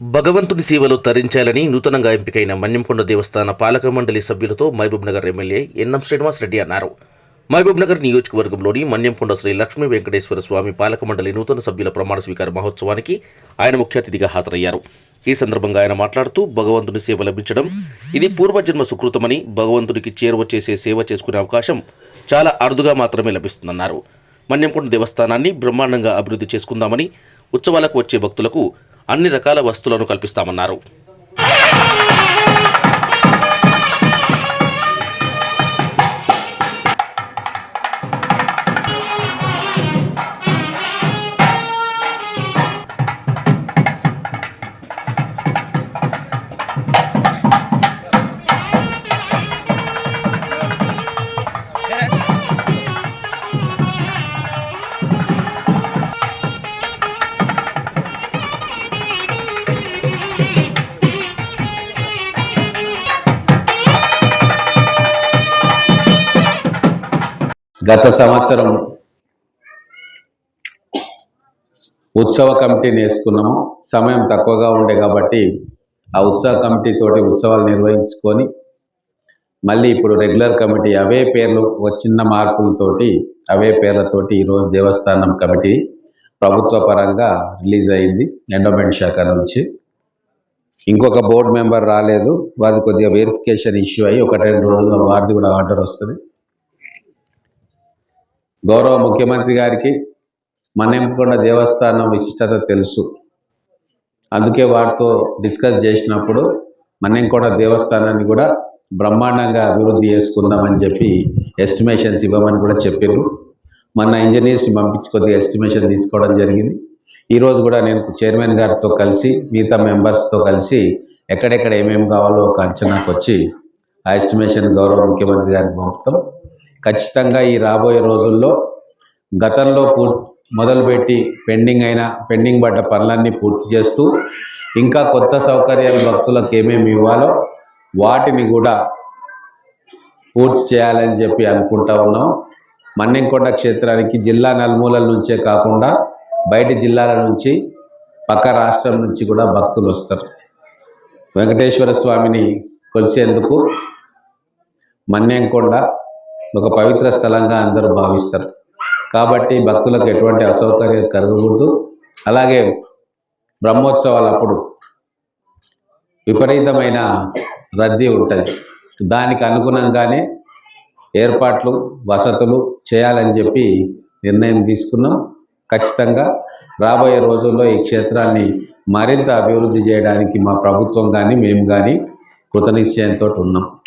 భగవంతుని సేవలో తరించాలని నూతనంగా ఎంపికైన మన్యంకొండ దేవస్థాన పాలక మండలి సభ్యులతో మహబూబ్ నగర్ ఎమ్మెల్యే ఎన్ఎం శ్రీనివాస్ రెడ్డి అన్నారు. మహబూబ్ నగర్ నియోజకవర్గంలోని మన్యంకొండ శ్రీ లక్ష్మీ వెంకటేశ్వర స్వామి పాలక మండలి నూతన సభ్యుల ప్రమాణ స్వీకార మహోత్సవానికి ఆయన ముఖ్య అతిథిగా హాజరయ్యారు. ఈ సందర్భంగా ఆయన మాట్లాడుతూ భగవంతుని సేవ లభించడం ఇది పూర్వజన్మ సుకృతమని భగవంతుడికి చేరువ చేసే సేవ చేసుకునే అవకాశం చాలా అరుదుగా మాత్రమే లభిస్తుందన్నారు. మన్యంకొండ దేవస్థానాన్ని బ్రహ్మాండంగా అభివృద్ధి చేసుకుందామని ఉత్సవాలకు వచ్చే భక్తులకు అన్ని రకాల వస్తువులను కల్పిస్తామన్నారు. గత సంవత్సరం ఉత్సవ కమిటీని వేసుకున్నాము సమయం తక్కువగా ఉండే కాబట్టి ఆ ఉత్సవ కమిటీ తోటి ఉత్సవాలు నిర్వహించుకొని మళ్ళీ ఇప్పుడు రెగ్యులర్ కమిటీ అవే పేర్లు చిన్న మార్పులతోటి అవే పేర్లతోటి ఈరోజు దేవస్థానం కమిటీ ప్రభుత్వ పరంగా రిలీజ్ అయింది ఎండోమెంట్ శాఖ నుంచి. ఇంకొక బోర్డు మెంబర్ రాలేదు. వారి కొద్దిగా వెరిఫికేషన్ ఇష్యూ అయ్యి ఒక రెండు రోజుల్లో వారిది కూడా ఆర్డర్ వస్తుంది. గౌరవ ముఖ్యమంత్రి గారికి మన్నెంకొండ దేవస్థానం విశిష్టత తెలుసు. అందుకే వారితో డిస్కస్ చేసినప్పుడు మన్నెంకొండ దేవస్థానాన్ని కూడా బ్రహ్మాండంగా అభివృద్ధి చేసుకుందామని చెప్పి ఎస్టిమేషన్స్ ఇవ్వమని కూడా చెప్పారు మొన్న ఇంజనీర్స్ని పంపించి కొద్దిగా ఎస్టిమేషన్ తీసుకోవడం జరిగింది. ఈరోజు కూడా నేను చైర్మన్ గారితో కలిసి మిగతా మెంబర్స్తో కలిసి ఎక్కడెక్కడ ఏమేమి కావాలో ఒక అంచనాకు వచ్చి ఆ ఎస్టిమేషన్ గౌరవ ముఖ్యమంత్రి గారికి పంపుతాం ఖచ్చితంగా ఈ రాబోయే రోజుల్లో గతంలో పూ మొదలుపెట్టి పెండింగ్ అయిన పెండింగ్ పడ్డ పనులన్నీ పూర్తి చేస్తూ ఇంకా కొత్త సౌకర్యాలు భక్తులకు ఏమేమి ఇవ్వాలో వాటిని కూడా పూర్తి చేయాలని చెప్పి అనుకుంటా ఉన్నాం. మన్నెంకొండ క్షేత్రానికి జిల్లా నలుమూలల నుంచే కాకుండా బయట జిల్లాల నుంచి పక్క రాష్ట్రం నుంచి కూడా భక్తులు వస్తారు. వెంకటేశ్వర స్వామిని కొలిచేందుకు మన్యంకొండ ఒక పవిత్ర స్థలంగా అందరూ భావిస్తారు. కాబట్టి భక్తులకు ఎటువంటి అసౌకర్యం కలగకూడదు. అలాగే బ్రహ్మోత్సవాలు అప్పుడు విపరీతమైన రద్దీ ఉంటుంది. దానికి అనుగుణంగానే ఏర్పాట్లు వసతులు చేయాలని చెప్పి నిర్ణయం తీసుకున్నాం. ఖచ్చితంగా రాబోయే రోజుల్లో ఈ క్షేత్రాన్ని మరింత అభివృద్ధి చేయడానికి మా ప్రభుత్వం కానీ మేము కానీ కృతనిశ్చయంతో ఉన్నాం.